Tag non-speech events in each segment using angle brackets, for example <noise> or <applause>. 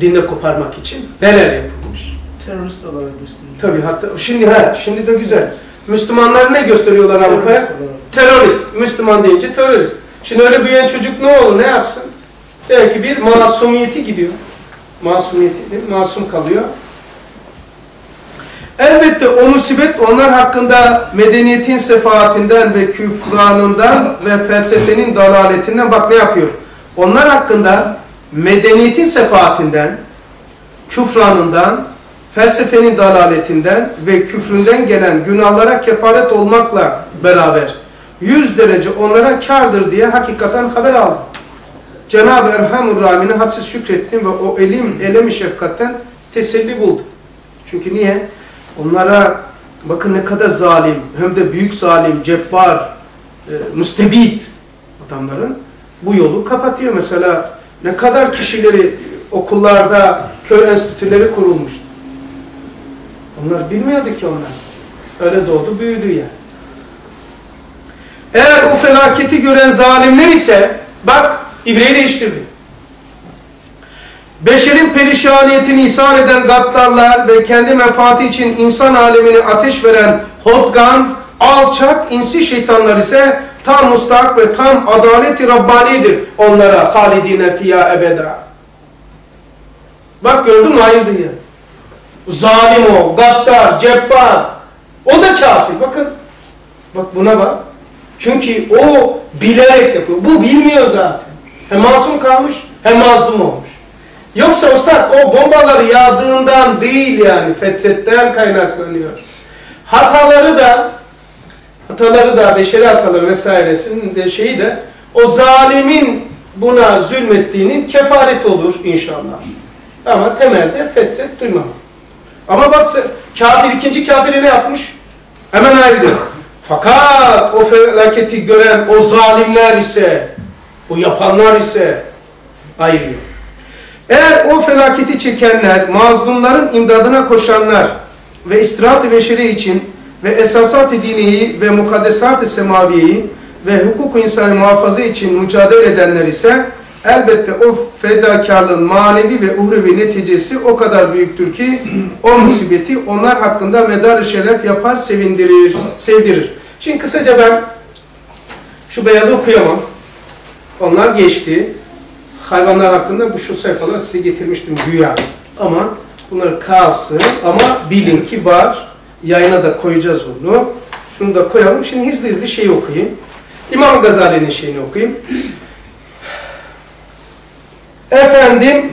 dinde koparmak için neler yapılmış. Terörist olarak gösteriyor. Tabii hatta şimdi ha şimdi de güzel. Müslümanlar ne gösteriyorlar Avrupa'ya? Terörist. Müslüman deyince terörist. Şimdi öyle büyüyen çocuk ne olur, ne yapsın? Belki bir masumiyeti gidiyor. Masumiyeti değil mi? Masum kalıyor. Elbette o musibet onlar hakkında medeniyetin sefaatinden ve küfranından ve felsefenin dalaletinden bak ne yapıyor? Onlar hakkında medeniyetin sefaatinden, küfranından, felsefenin dalaletinden ve küfründen gelen günahlara kefaret olmakla beraber yüz derece onlara kardır diye hakikaten haber aldım. Cenab-ı Erhamur Rahim'ine hadsiz şükrettim ve o elim, elemi şefkatten teselli buldum. Çünkü niye? Onlara bakın ne kadar zalim, hem de büyük zalim, cebbar, e, müstebit adamların bu yolu kapatıyor. Mesela ne kadar kişileri okullarda, köy enstitüleri kurulmuştu. Onlar bilmiyordu ki onlar. Öyle doğdu, büyüdü yani. Eğer o felaketi gören zalimler ise bak ibreyi değiştirdi. Beşerin perişaniyetini ishal eden gaddarlar ve kendi menfaati için insan alemini ateş veren hodgan, alçak, insi şeytanlar ise tam mustak ve tam adaleti Rabbani'dir onlara halidine fiyâ ebeda. Bak gördün mü hayırdır ya. Zalim o, gaddar, cebbar. O da kafir. Bakın. Bak buna bak. Çünkü o bilerek yapıyor. Bu bilmiyor zaten. Hem masum kalmış hem mazlum olmuş. Yoksa ustad o bombaları yağdığından değil yani fetretten kaynaklanıyor. Hataları da hataları da beşeri hataları vesairesinin de şeyi de o zalimin buna zulmettiğinin kefaret olur inşallah. Ama temelde fetret duymam. Ama bak kafir ikinci kafiri ne yapmış? Hemen ayrılıyor. Fakat o felaketi gören o zalimler ise, o yapanlar ise ayırıyor. Eğer o felaketi çekenler, mazlumların imdadına koşanlar ve istirahat-ı beşeri için ve esasat-ı diniyi ve mukaddesat-ı semaviyeyi ve hukuk insanı muhafaza için mücadele edenler ise elbette o fedakarlığın manevi ve uhrevi neticesi o kadar büyüktür ki o musibeti onlar hakkında medar-ı şeref yapar, sevindirir, sevdirir. Şimdi kısaca ben şu beyazı okuyamam. Onlar geçti. Hayvanlar hakkında bu şu sayfaları size getirmiştim güya. Ama bunları kalsın ama bilin ki var. Yayına da koyacağız onu. Şunu da koyalım. Şimdi hızlı hızlı şeyi okuyayım. İmam Gazali'nin şeyini okuyayım. Efendim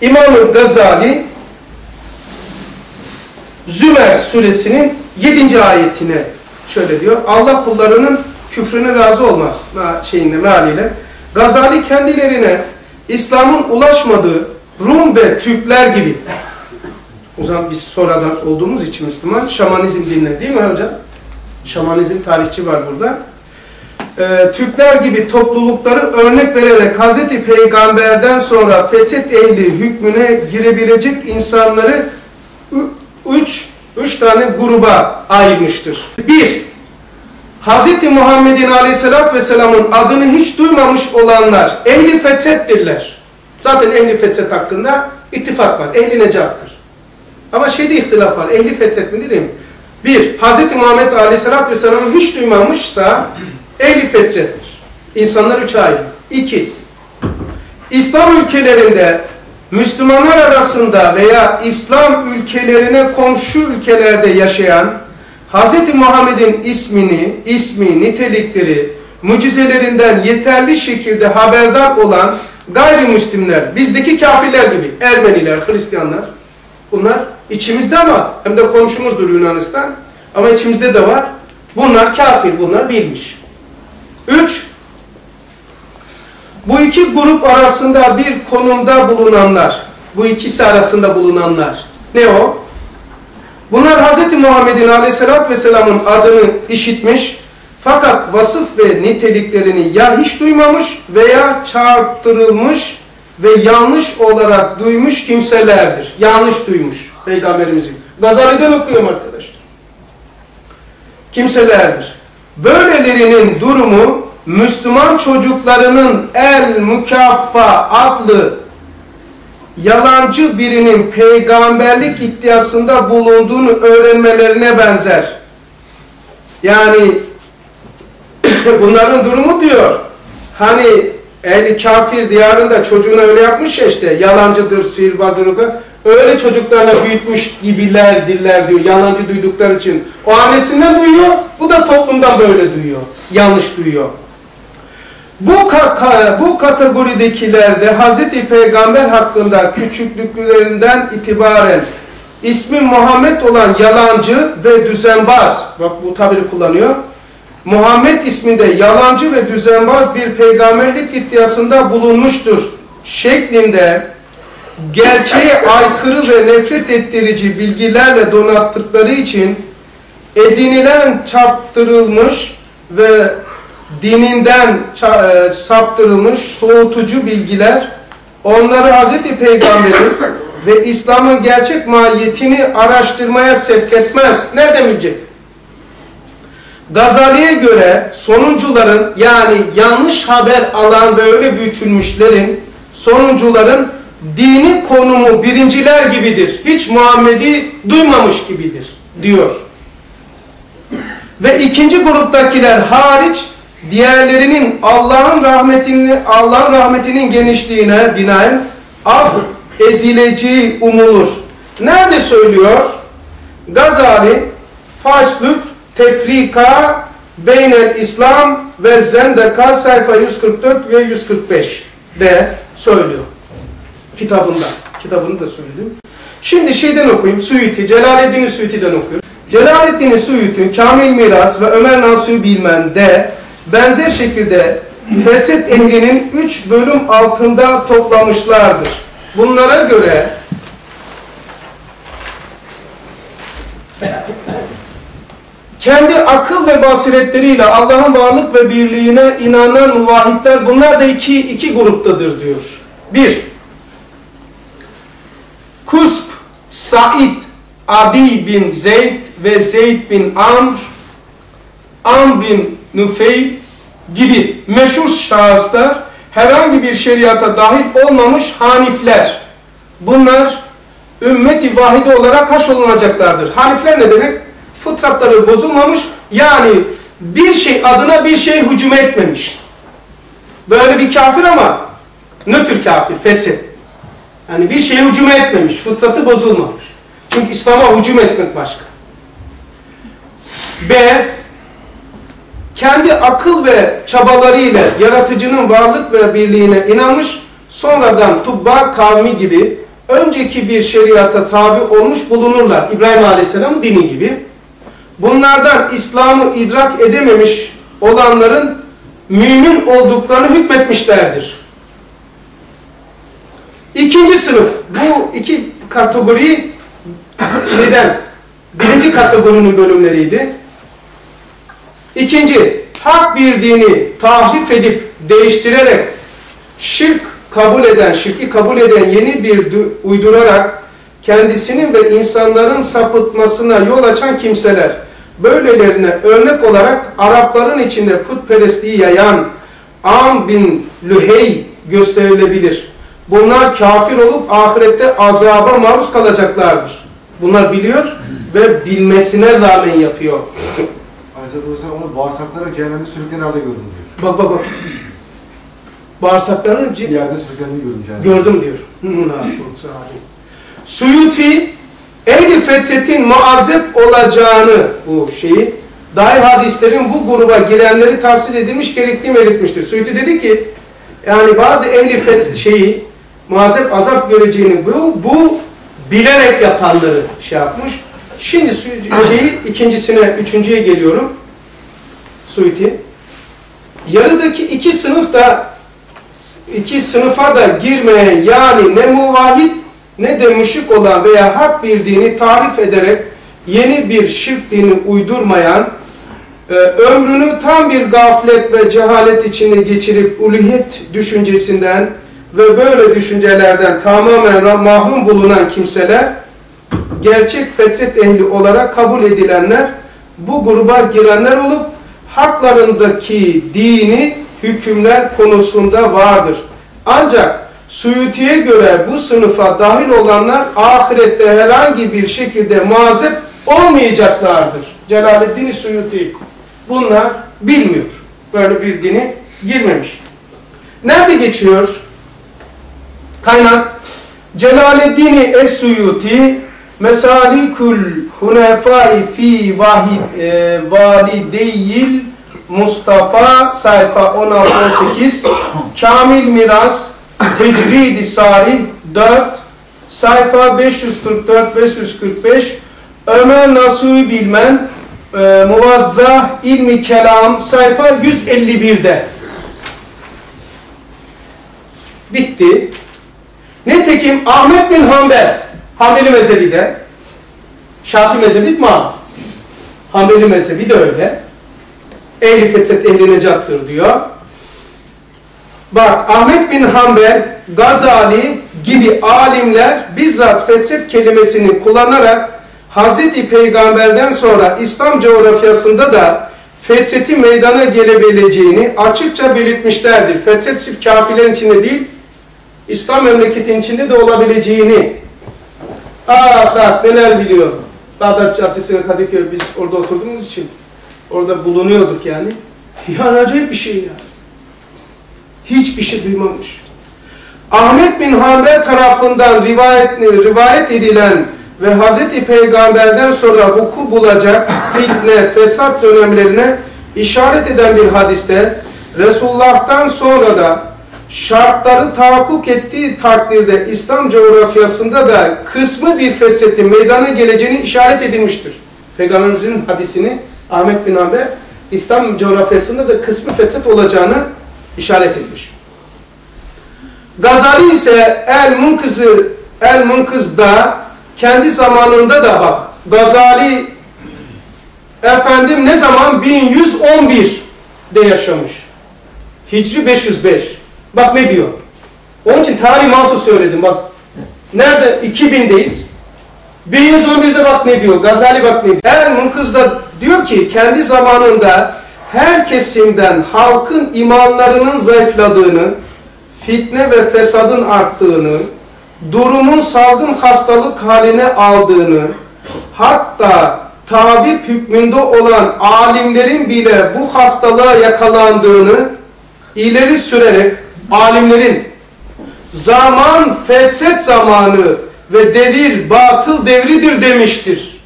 İmam Gazali Zümer suresinin 7. ayetine şöyle diyor. Allah kullarının küfrüne razı olmaz. Şeyinde mealiyle. Gazali kendilerine İslam'ın ulaşmadığı Rum ve Türkler gibi o zaman biz sonradan olduğumuz için Müslüman şamanizm dinle değil mi hocam? Şamanizm tarihçi var burada. Ee, Türkler gibi toplulukları örnek vererek Hazreti Peygamber'den sonra fethet ehli hükmüne girebilecek insanları üç, üç tane gruba ayırmıştır. Bir, Hz. Muhammed'in aleyhissalatü vesselamın adını hiç duymamış olanlar ehli fetrettirler. Zaten ehli fetret hakkında ittifak var. Ehli necattır. Ama şeyde ihtilaf var. Ehli değil mi? Bir, Hz. Muhammed aleyhissalatü vesselamın hiç duymamışsa ehli fetrettir. İnsanlar üç ayrı. İki, İslam ülkelerinde Müslümanlar arasında veya İslam ülkelerine komşu ülkelerde yaşayan Hz. Muhammed'in ismini, ismi, nitelikleri, mucizelerinden yeterli şekilde haberdar olan gayrimüslimler, bizdeki kafirler gibi, Ermeniler, Hristiyanlar, bunlar içimizde ama hem de komşumuzdur Yunanistan ama içimizde de var. Bunlar kafir, bunlar bilmiş. Üç, bu iki grup arasında bir konumda bulunanlar, bu ikisi arasında bulunanlar, ne o? Bunlar Hz. Muhammed'in aleyhissalatü vesselamın adını işitmiş fakat vasıf ve niteliklerini ya hiç duymamış veya çarptırılmış ve yanlış olarak duymuş kimselerdir. Yanlış duymuş Peygamberimizin. Gazali'den okuyorum arkadaşlar. Kimselerdir. Böylelerinin durumu Müslüman çocuklarının el mükaffa adlı yalancı birinin peygamberlik iddiasında bulunduğunu öğrenmelerine benzer. Yani <clears throat> bunların durumu diyor. Hani ehli kafir diyarında çocuğuna öyle yapmış ya işte yalancıdır, sihirbazdır. Öyle çocuklarla büyütmüş gibilerdirler diyor yalancı duydukları için. O annesinden duyuyor, bu da toplumdan böyle duyuyor. Yanlış duyuyor. Bu, ka bu kategoridekilerde Hz. Peygamber hakkında küçüklüklerinden itibaren ismi Muhammed olan yalancı ve düzenbaz, bak bu tabiri kullanıyor. Muhammed isminde yalancı ve düzenbaz bir peygamberlik iddiasında bulunmuştur şeklinde gerçeğe aykırı ve nefret ettirici bilgilerle donattıkları için edinilen çarptırılmış ve dininden e, saptırılmış soğutucu bilgiler onları Hz. Peygamber'in ve İslam'ın gerçek mahiyetini araştırmaya sevk etmez. Nereden bilecek? Gazali'ye göre sonuncuların yani yanlış haber alan ve öyle büyütülmüşlerin sonuncuların dini konumu birinciler gibidir. Hiç Muhammed'i duymamış gibidir diyor. Ve ikinci gruptakiler hariç diğerlerinin Allah'ın rahmetini Allah'ın rahmetinin genişliğine binaen af edileceği umulur. Nerede söylüyor? Gazali Faslük Tefrika Beynel İslam ve Zendeka sayfa 144 ve 145 de söylüyor. Kitabında. Kitabını da söyledim. Şimdi şeyden okuyayım. Suyuti, Celaleddin Suyuti'den okuyorum. Celaleddin Suyuti, Kamil Miras ve Ömer Nasuhi Bilmen de benzer şekilde fetret ehlinin üç bölüm altında toplamışlardır. Bunlara göre kendi akıl ve basiretleriyle Allah'ın varlık ve birliğine inanan muvahitler bunlar da iki, iki gruptadır diyor. Bir, Said, Adi bin Zeyd ve Zeyd bin Amr, Am bin Nufeyl gibi meşhur şahıslar herhangi bir şeriata dahil olmamış hanifler. Bunlar ümmeti vahide olarak haşolunacaklardır. Hanifler ne demek? Fıtratları bozulmamış yani bir şey adına bir şey hücum etmemiş. Böyle bir kafir ama nötr kafir, fethi. Yani bir şeye hücum etmemiş, fıtratı bozulmamış. Çünkü İslam'a hücum etmek başka. B. Kendi akıl ve çabalarıyla yaratıcının varlık ve birliğine inanmış, sonradan Tubba kavmi gibi önceki bir şeriata tabi olmuş bulunurlar. İbrahim Aleyhisselam dini gibi. Bunlardan İslam'ı idrak edememiş olanların mümin olduklarını hükmetmişlerdir. İkinci sınıf, bu iki kategori şeyden, birinci kategorinin bölümleriydi. İkinci, hak bir dini tahrif edip değiştirerek şirk kabul eden, şirki kabul eden yeni bir uydurarak kendisinin ve insanların sapıtmasına yol açan kimseler. Böylelerine örnek olarak Arapların içinde putperestliği yayan Am bin Lühey gösterilebilir. Bunlar kafir olup ahirette azaba maruz kalacaklardır. Bunlar biliyor ve bilmesine rağmen yapıyor. Aleyhisselatü Vesselam onu bağırsaklara cehennemde sürüklen halde gördüm diyor. Bak bak bak. Bağırsaklarının Bir yerde sürüklendiğini gördüm cehennemde. gördüm diyor. Suyuti ehli fetretin muazzep olacağını bu şeyi dair hadislerin bu gruba girenleri tahsis edilmiş gerektiğini belirtmiştir. Suyuti dedi ki yani bazı ehli fet şeyi muazzep azap göreceğini bu, bu bilerek yapanları şey yapmış. Şimdi şeyi ikincisine, üçüncüye geliyorum. Suiti. Yarıdaki iki sınıf da iki sınıfa da girmeyen yani ne muvahhid ne de müşrik olan veya hak bir dini tarif ederek yeni bir şirk dini uydurmayan, e, ömrünü tam bir gaflet ve cehalet içinde geçirip uluhiyet düşüncesinden ve böyle düşüncelerden tamamen mahrum bulunan kimseler, gerçek fetret ehli olarak kabul edilenler, bu gruba girenler olup, haklarındaki dini hükümler konusunda vardır. Ancak Suyuti'ye göre bu sınıfa dahil olanlar ahirette herhangi bir şekilde muazzep olmayacaklardır. Celaleddin Suyuti bunlar bilmiyor. Böyle bir dini girmemiş. Nerede geçiyor? Kaynak Celaleddin Es-Suyuti Mesalikul Hunefai fi vahid e, valideyil Mustafa sayfa 16-18 Kamil Miras Tecridi Sarih 4 sayfa 544-545 Ömer Nasuhi Bilmen e, Muvazzah İlmi Kelam sayfa 151'de bitti. Nitekim Ahmet bin Hanbel Hanbeli mezhebi de Şafii mezhebi mi? Hanbeli mezhebi de öyle. Ehli fetret ehli necattır diyor. Bak Ahmet bin Hanbel, Gazali gibi alimler bizzat fetret kelimesini kullanarak Hazreti Peygamber'den sonra İslam coğrafyasında da fetreti meydana gelebileceğini açıkça belirtmişlerdir. Fetret sif kafirlerin içinde değil, İslam memleketin içinde de olabileceğini. Ah bak neler biliyor. Bağdat Caddesi'ne Kadıköy biz orada oturduğumuz için orada bulunuyorduk yani. <laughs> Yani acayip bir şey ya. Hiçbir şey duymamış. Ahmet bin Hanbel tarafından rivayet, rivayet edilen ve Hz. Peygamber'den sonra vuku bulacak fitne, fesat dönemlerine işaret eden bir hadiste Resulullah'tan sonra da şartları tahakkuk ettiği takdirde İslam coğrafyasında da kısmı bir fetretin meydana geleceğini işaret edilmiştir. Peygamberimizin hadisini Ahmet bin Hanbel İslam coğrafyasında da kısmı fetret olacağını işaret etmiş. Gazali ise El Munkız'ı El Munkız'da kendi zamanında da bak Gazali efendim ne zaman 1111'de yaşamış. Hicri 505. Bak ne diyor. Onun için tarih mahsus söyledim bak. Nerede? 2000'deyiz. 1111'de bak ne diyor. Gazali bak ne diyor. El Munkız da diyor ki kendi zamanında her kesimden halkın imanlarının zayıfladığını, fitne ve fesadın arttığını, durumun salgın hastalık haline aldığını, hatta tabip hükmünde olan alimlerin bile bu hastalığa yakalandığını ileri sürerek alimlerin zaman fetret zamanı ve devir batıl devridir demiştir.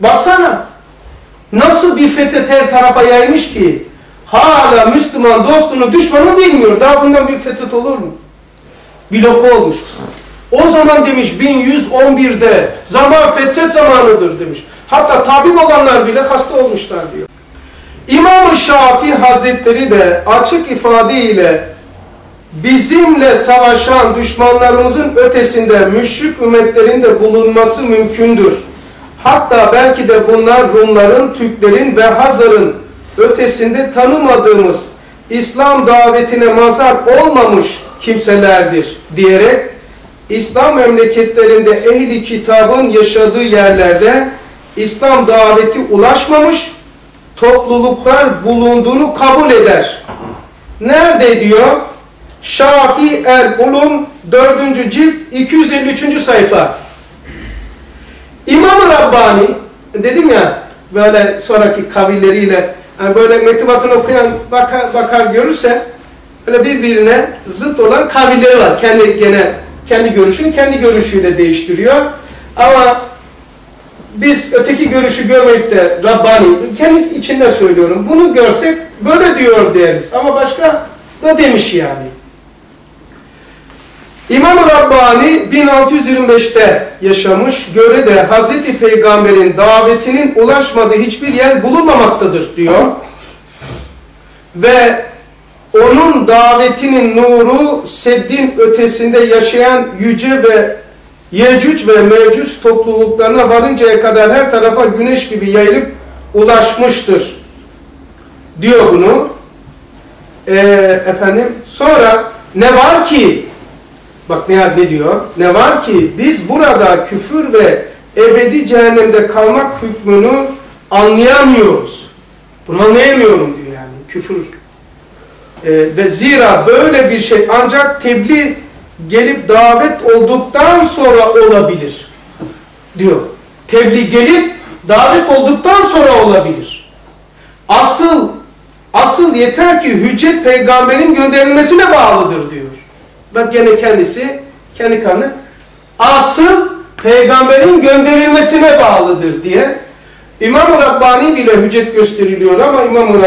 Baksana nasıl bir fetret her tarafa yaymış ki hala Müslüman dostunu düşmanı bilmiyor. Daha bundan büyük fetret olur mu? Blok olmuş. O zaman demiş 1111'de zaman fetret zamanıdır demiş. Hatta tabip olanlar bile hasta olmuşlar diyor. İmam-ı Şafii Hazretleri de açık ifadeyle bizimle savaşan düşmanlarımızın ötesinde müşrik ümmetlerin de bulunması mümkündür. Hatta belki de bunlar Rumların, Türklerin ve Hazar'ın ötesinde tanımadığımız İslam davetine mazhar olmamış kimselerdir diyerek İslam memleketlerinde ehli kitabın yaşadığı yerlerde İslam daveti ulaşmamış topluluklar bulunduğunu kabul eder. Nerede diyor? Şafi El Ulum 4. cilt 253. sayfa. İmam-ı Rabbani dedim ya böyle sonraki kavilleriyle yani böyle mektubatını okuyan bakar, bakar görürse öyle birbirine zıt olan kavilleri var. Kendi gene kendi görüşünü kendi görüşüyle değiştiriyor. Ama biz öteki görüşü görmeyip de Rabbani, kendi içinde söylüyorum. Bunu görsek böyle diyor deriz. Ama başka da demiş yani. İmam Rabbani 1625'te yaşamış, göre de Hazreti Peygamber'in davetinin ulaşmadığı hiçbir yer bulunmamaktadır diyor. Ve onun davetinin nuru seddin ötesinde yaşayan yüce ve Yecüc ve Mecüc topluluklarına varıncaya kadar her tarafa güneş gibi yayılıp ulaşmıştır. Diyor bunu. Ee, efendim sonra ne var ki bak ne, ne diyor? Ne var ki biz burada küfür ve ebedi cehennemde kalmak hükmünü anlayamıyoruz. Bunu anlayamıyorum diyor yani küfür E, ve zira böyle bir şey ancak tebliğ gelip davet olduktan sonra olabilir diyor. Tebliğ gelip davet olduktan sonra olabilir. Asıl asıl yeter ki hüccet peygamberin gönderilmesine bağlıdır diyor. Bak gene kendisi kendi kanı asıl peygamberin gönderilmesine bağlıdır diye İmam-ı Rabbani bile hüccet gösteriliyor ama İmam-ı